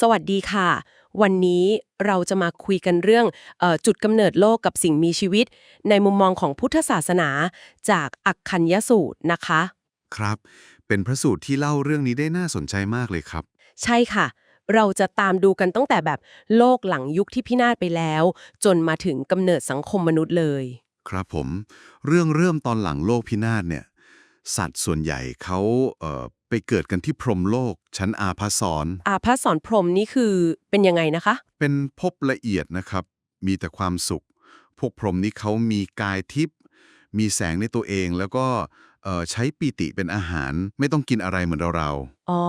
สวัสดีค่ะ วันนี้เราจะมาคุยกันเรื่องเออจุดกำเนิดโลกกับสิ่งมีชีวิต ในมุมมองของพุทธศาสนาจากอักคัญยสูตรนะคะ ครับ เป็นพระสูตรที่เล่าเรื่องนี้ได้น่าสนใจมากเลยครับ ใช่ค่ะ เราจะตามดูกันตั้งแต่แบบโลกหลังยุคที่พินาศไปแล้ว จนมาถึงกำเนิดสังคมมนุษย์เลย ครับผม เรื่องเริ่มตอนหลังโลกพินาศเนี่ย สัตว์ส่วนใหญ่เขาเอ่อ ไปเกิดกันที่พรหมโลก ชั้นอาภัสรอาพระสอนพรหมนี่คือเป็นยังไงนะคะ เป็นภพละเอียดนะครับ มีแต่ความสุข พวกพรหมนี้เขามีกายทิพย์มีแสงในตัวเองแล้วก็เอ่อใช้ปีติเป็นอาหารไม่ต้องกินอะไรเหมือนเราอ๋อ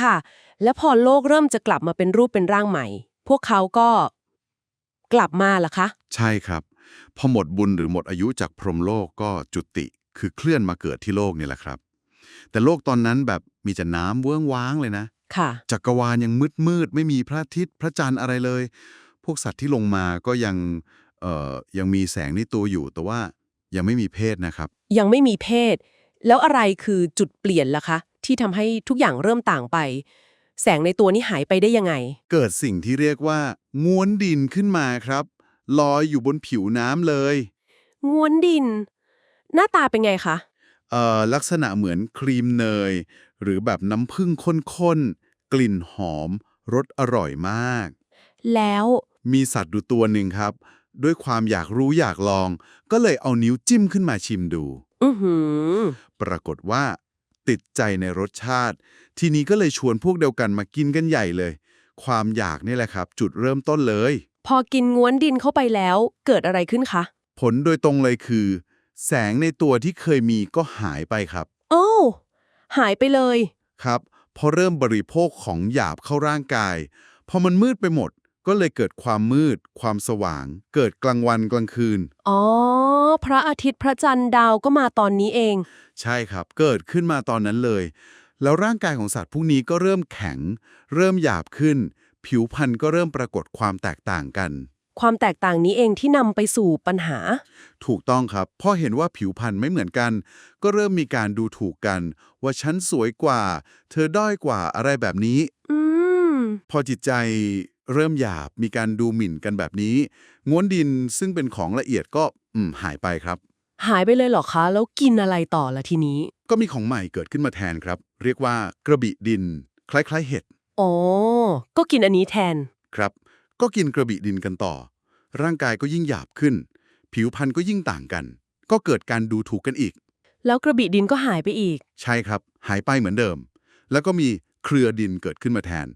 ค่ะ แล้วพอโลกเริ่มจะกลับมาเป็นรูปเป็นร่างใหม่ พวกเขาก็กลับมาล่ะคะๆใช่ครับ พอหมดบุญหรือหมดอายุจากพรหมโลกก็จุติ คือเคลื่อนมาเกิดที่โลกนี่แหละครับ แต่โลกตอนนั้นแบบมีแต่น้ำเวิ้งว้างเลยนะค่ะ จักรวาลยังมืดมืดๆไม่มีพระอาทิตย์พระจันทร์อะไรเลย พวกสัตว์ที่ลงมาก็ยังเอ่อยังมีแสงในตัวอยู่ แต่ว่ายังไม่มีเพศนะครับ ยังไม่มีเพศ แล้วอะไรคือจุดเปลี่ยนล่ะคะ ที่ทำให้ทุกอย่างเริ่มต่างไป แสงในตัวนี้หายไปได้ยังไง เกิดสิ่งที่เรียกว่าง้วนดินขึ้นมาครับลอยอยู่บนผิวน้ำเลยง้วนดิน หน้าตาเป็นไงคะเอ่อ ลักษณะเหมือนครีมเนย หรือแบบน้ำผึ้งข้นๆ กลิ่นหอม รสอร่อยมาก แล้วมีสัตว์ดูตัวหนึ่งครับ ด้วยความอยากรู้อยากลอง ก็เลยเอานิ้วจิ้มขึ้นมาชิมดู อือหือ ปรากฏว่า ติดใจในรสชาติ ทีนี้ก็เลยชวนพวกเดียวกันมากินกันใหญ่เลย ความอยากนี่แหละครับ จุดเริ่มต้นเลย พอกินง้วนดินเข้าไปแล้ว เกิดอะไรขึ้นคะ ผลโดยตรงเลยคือ แสงในตัวที่เคยมีก็หายไปครับ โอ้วหายไปเลย ครับพอเริ่มบริโภคของหยาบเข้าร่างกาย พอมันมืดไปหมด ก็เลยเกิดความมืด ความสว่าง เกิดกลางวันกลางคืน อ๋อ พระอาทิตย์พระจันทร์ดาวก็มาตอนนี้เอง ใช่ครับ เกิดขึ้นมาตอนนั้นเลย แล้วร่างกายของสัตว์พวกนี้ก็เริ่มแข็ง เริ่มหยาบขึ้น ผิวพรรณก็เริ่มปรากฏความแตกต่างกัน ความแตกต่างนี้เองที่นำไปสู่ปัญหา ถูกต้องครับพอเห็นว่าผิวพรรณไม่เหมือนกัน ก็เริ่มมีการดูถูกกัน ว่าฉันสวยกว่า เธอด้อยกว่าอะไรแบบนี้ อืม พอจิตใจเริ่มหยาบมีการดูหมิ่นกันแบบนี้ง้วนดินซึ่งเป็นของละเอียดก็อืมหายไปครับ หายไปเลยเหรอคะ แล้วกินอะไรต่อละทีนี้ ก็มีของใหม่เกิดขึ้นมาแทนครับ เรียกว่ากระบี่ดิน คล้ายๆเห็ดอ๋อ ก็กินอันนี้แทน ครับ ก็กินกระบี่ดินกันต่อ ร่างกายก็ยิ่งหยาบขึ้น ผิวพรรณก็ยิ่งต่างกัน ก็เกิดการดูถูกกันอีก แล้วกระบี่ดินก็หายไปอีก ใช่ครับ หายไปเหมือนเดิม แล้วก็มีเครือดินเกิดขึ้นมาแทน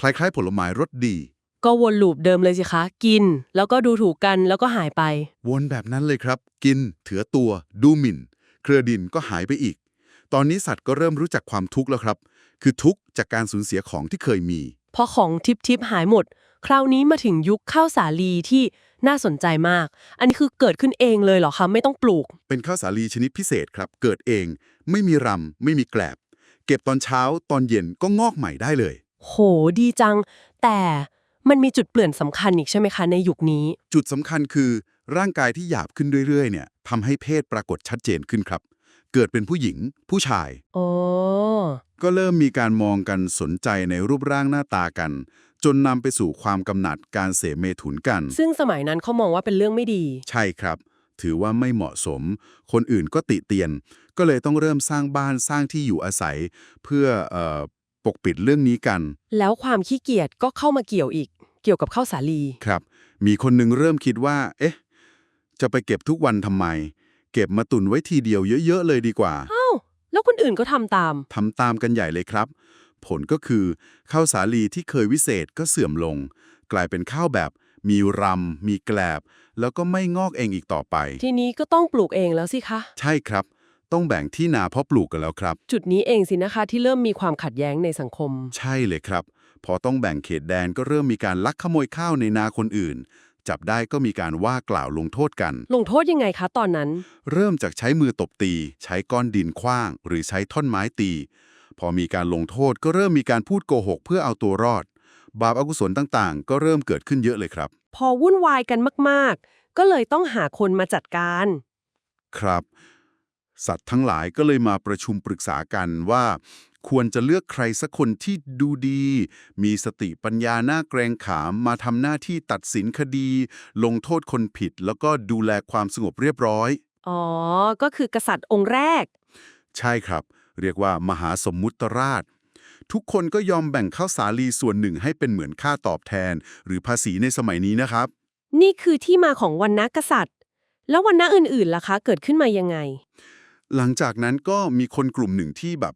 คล้ายๆ ผลไม้รสดี ก็วนลูปเดิมเลยสิคะ กิน แล้วก็ดูถูกกันแล้วก็หายไป วนแบบนั้นเลยครับ กิน เถือตัว ดูหมิ่น เครือดินก็หายไปอีก ตอนนี้สัตว์ก็เริ่มรู้จักความทุกข์แล้วครับ คือทุกข์จากการสูญเสียของที่เคยมี พอของทิปทิปหายหมด คราวนี้มาถึงยุคข้าวสาลีที่น่าสนใจมาก อันนี้คือเกิดขึ้นเองเลยเหรอคะไม่ต้องปลูก เป็นข้าวสาลีชนิดพิเศษครับ เกิดเอง ไม่มีรำไม่มีแกลบ เก็บตอนเช้าตอนเย็นก็งอกใหม่ได้เลย โหดีจัง แต่มันมีจุดเปลี่ยนสำคัญอีกใช่ไหมคะในยุคนี้ จุดสำคัญคือร่างกายที่หยาบขึ้นเรื่อยๆเนี่ยทำให้เพศปรากฏชัดเจนขึ้นครับ เกิดเป็นผู้หญิง ผู้ชาย โอ้ก็เริ่มมีการมองกันสนใจในรูปร่างหน้าตากัน จนนำไปสู่ความกำหนัดการเสพเมถุนกัน ซึ่งสมัยนั้นเขามองว่าเป็นเรื่องไม่ดี ใช่ครับ ถือว่าไม่เหมาะสม คนอื่นก็ติเตียน ก็เลยต้องเริ่มสร้างบ้านสร้างที่อยู่อาศัย เพื่อเออปกปิดเรื่องนี้กัน แล้วความขี้เกียจก็เข้ามาเกี่ยวอีก เกี่ยวกับข้าวสาลี ครับ มีคนหนึ่งเริ่มคิดว่า เอ๊ะ จะไปเก็บทุกวันทำไม เก็บมาตุนไว้ทีเดียวเยอะ ๆ เลยดีกว่าอ้าวแล้วคนอื่นก็ทำตาม ทำตามกันใหญ่เลยครับ ผลก็คือข้าวสาลีที่เคยวิเศษก็เสื่อมลง กลายเป็นข้าวแบบ มีรำมีแกลบ แล้วก็ไม่งอกเองอีกต่อไป ทีนี้ก็ต้องปลูกเองแล้วสิคะ ใช่ครับ ต้องแบ่งที่นาเพาะปลูกกันแล้วครับ จุดนี้เองสินะคะที่เริ่มมีความขัดแย้งในสังคม ใช่เลยครับ พอต้องแบ่งเขตแดนก็เริ่มมีการลักขโมยข้าวในนาคนอื่น จับได้ก็มีการว่ากล่าวลงโทษกัน ลงโทษยังไงคะตอนนั้น เริ่มจากใช้มือตบตี ใช้ก้อนดินขว้าง หรือใช้ท่อนไม้ตี พอมีการลงโทษก็เริ่มมีการพูดโกหก เพื่อเอาตัวรอด บาปอกุศลต่างๆ ก็เริ่มเกิดขึ้นเยอะเลยครับ พอวุ่นวายกันมากๆ ก็เลยต้องหาคนมาจัดการ ครับ สัตว์ทั้งหลายก็เลยมาประชุมปรึกษากันว่า ควรจะเลือกใครสักคนที่ดูดี มีสติปัญญาหน้าเกรงขามมาทำหน้าที่ตัดสินคดี ลงโทษคนผิด แล้วก็ดูแลความสงบเรียบร้อย อ๋อ ก็คือกษัตริย์องค์แรก ใช่ครับ เรียกว่ามหาสมมุติราช ทุกคนก็ยอมแบ่งข้าวสาลีส่วนหนึ่งให้เป็นเหมือนค่าตอบแทน หรือภาษีในสมัยนี้นะครับ นี่คือที่มาของวันนะกษัตริย์ แล้ววันนะอื่นๆล่ะคะ เกิดขึ้นมายังไง หลังจากนั้นก็มีคนกลุ่มหนึ่งที่แบบ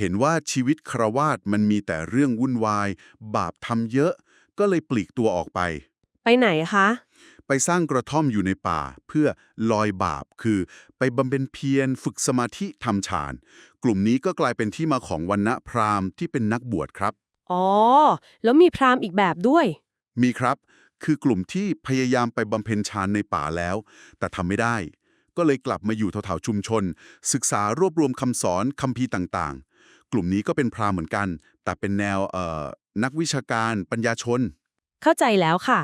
เห็นว่าชีวิตครวาสมันมีแต่เรื่องวุ่นวาย บาปทำเยอะ ก็เลยปลีกตัวออกไป ไปไหนคะ ไปสร้างกระท่อมอยู่ในป่า เพื่อลอยบาปคือไปบำเพ็ญเพียรฝึกสมาธิทำฌาน กลุ่มนี้ก็กลายเป็นที่มาของวันณะพราหมณ์ที่เป็นนักบวชครับ อ๋อ แล้วมีพราหมณ์อีกแบบด้วย มีครับ คือกลุ่มที่พยายามไปบำเพ็ญฌานในป่าแล้ว แต่ทำไม่ได้ ก็เลยกลับมาอยู่แถวๆชุมชน ศึกษารวบรวมคำสอนคัมภีร์ต่างๆ กลุ่มนี้ก็เป็นพราหมณ์เหมือนกัน แต่เป็นแนวเอ่อนักวิชาการปัญญาชน เข้าใจแล้วค่ะ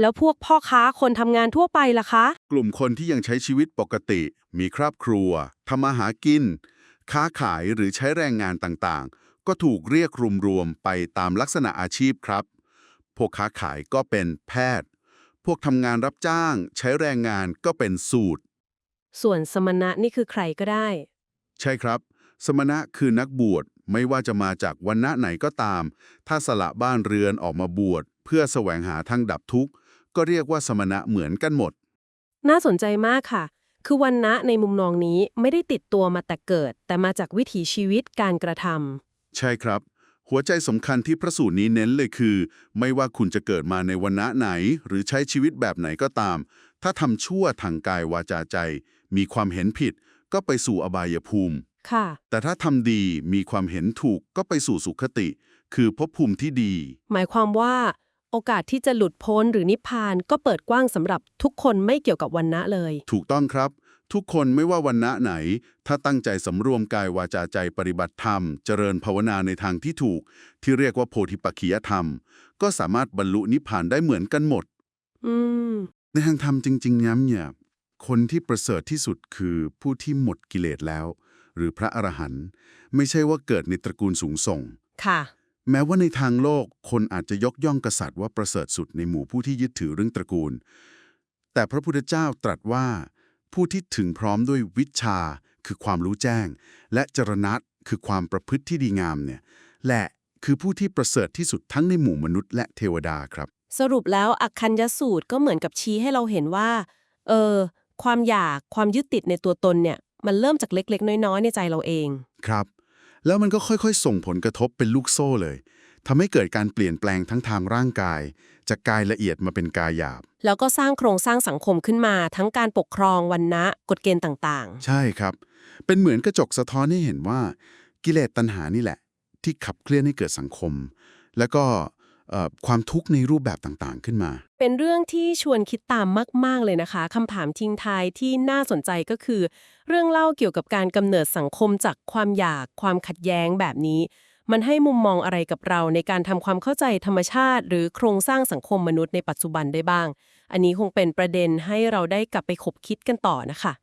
แล้วพวกพ่อค้าคนทำงานทั่วไปล่ะคะ กลุ่มคนที่ยังใช้ชีวิตปกติ มีครอบครัวทำมาหากิน ค้าขายหรือใช้แรงงานต่างๆ ก็ถูกเรียกรวมๆไปตามลักษณะอาชีพครับ พวกค้าขายก็เป็นแพทย์ พวกทำงานรับจ้าง ใช้แรงงานก็เป็นสูตร ส่วนสมณะนี่คือใครก็ได้ ใช่ครับ สมณะคือนักบวชไม่ว่าจะมาจากวันณะไหนก็ตาม ถ้าสละบ้านเรือนออกมาบวชเพื่อแสวงหาทางดับทุกข์ ก็เรียกว่าสมณะเหมือนกันหมด น่าสนใจมากค่ะ คือวันนะในมุมมองนี้ไม่ได้ติดตัวมาแต่เกิด แต่มาจากวิถีชีวิตการกระทำใช่ครับ หัวใจสำคัญที่พระสูตรนี้เน้นเลยคือ ไม่ว่าคุณจะเกิดมาในวันณะไหน หรือใช้ชีวิตแบบไหนก็ตาม ถ้าทำชั่วทางกายวาจาใจ มีความเห็นผิด ก็ไปสู่อบายภูมิ ค่ะ แต่ถ้าทำดีมีความเห็นถูกก็ไปสู่สุขติ คือภพภูมิที่ดี หมายความว่า โอกาสที่จะหลุดพ้นหรือนิพพานก็เปิดกว้างสำหรับทุกคนไม่เกี่ยวกับวันนะเลย ถูกต้องครับ ทุกคนไม่ว่าวันณะไหน ถ้าตั้งใจสำรวมกายวาจาใจปฏิบัติธรรม เจริญภาวนาในทางที่ถูก ที่เรียกว่าโพธิปักขียธรรม ก็สามารถบรรลุนิพพานได้เหมือนกันหมด อืม ในทางธรรมจริงๆย้ำเนี่ยคนที่ประเสริฐที่สุดคือผู้ที่หมดกิเลสแล้ว หรือพระอรหันต์ไม่ใช่ว่าเกิดในตระกูลสูงส่ง ค่ะ แม้ว่าในทางโลกคนอาจจะยกย่องกษัตริย์ว่าประเสริฐสุดในหมู่ผู้ที่ยึดถือเรื่องตระกูล แต่พระพุทธเจ้าตรัสว่า ผู้ที่ถึงพร้อมด้วยวิชา คือความรู้แจ้ง และจรณะคือความประพฤติที่ดีงามเนี่ยและคือผู้ที่ประเสริฐที่สุดทั้งในหมู่มนุษย์และเทวดาครับ สรุปแล้วอักคัญยสูตรก็เหมือนกับชี้ให้เราเห็นว่า เออ ความอยากความยึดติดในตัวตนเนี่ย มันเริ่มจากเล็กๆ น้อยๆ ในใจเราเอง ครับ แล้วมันก็ค่อยๆ ส่งผลกระทบเป็นลูกโซ่เลยทำให้เกิดการเปลี่ยนแปลงทั้งทางร่างกาย จากกายละเอียดมาเป็นกายหยาบ แล้วก็สร้างโครงสร้างสังคมขึ้นมา ทั้งการปกครองวันนะกฎเกณฑ์ต่างใช่ครับ เป็นเหมือนกระจกสะท้อนให้เห็นว่า กิเลสตัณหานี่แหละ ที่ขับเคลื่อนให้เกิดสังคม แล้วก็เอ่อ ความทุกข์ในรูปแบบต่างๆขึ้นมา เป็นเรื่องที่ชวนคิดตามมาก ๆ เลยนะคะคำถามทิ้งท้ายที่น่าสนใจก็คือ เรื่องเล่าเกี่ยวกับการกำเนิดสังคมจากความอยากความขัดแย้งแบบนี้ มันให้มุมมองอะไรกับเราในการทำความเข้าใจธรรมชาติ หรือโครงสร้างสังคมมนุษย์ในปัจจุบันได้บ้าง อันนี้คงเป็นประเด็นให้เราได้กลับไปคบคิดกันต่อนะคะ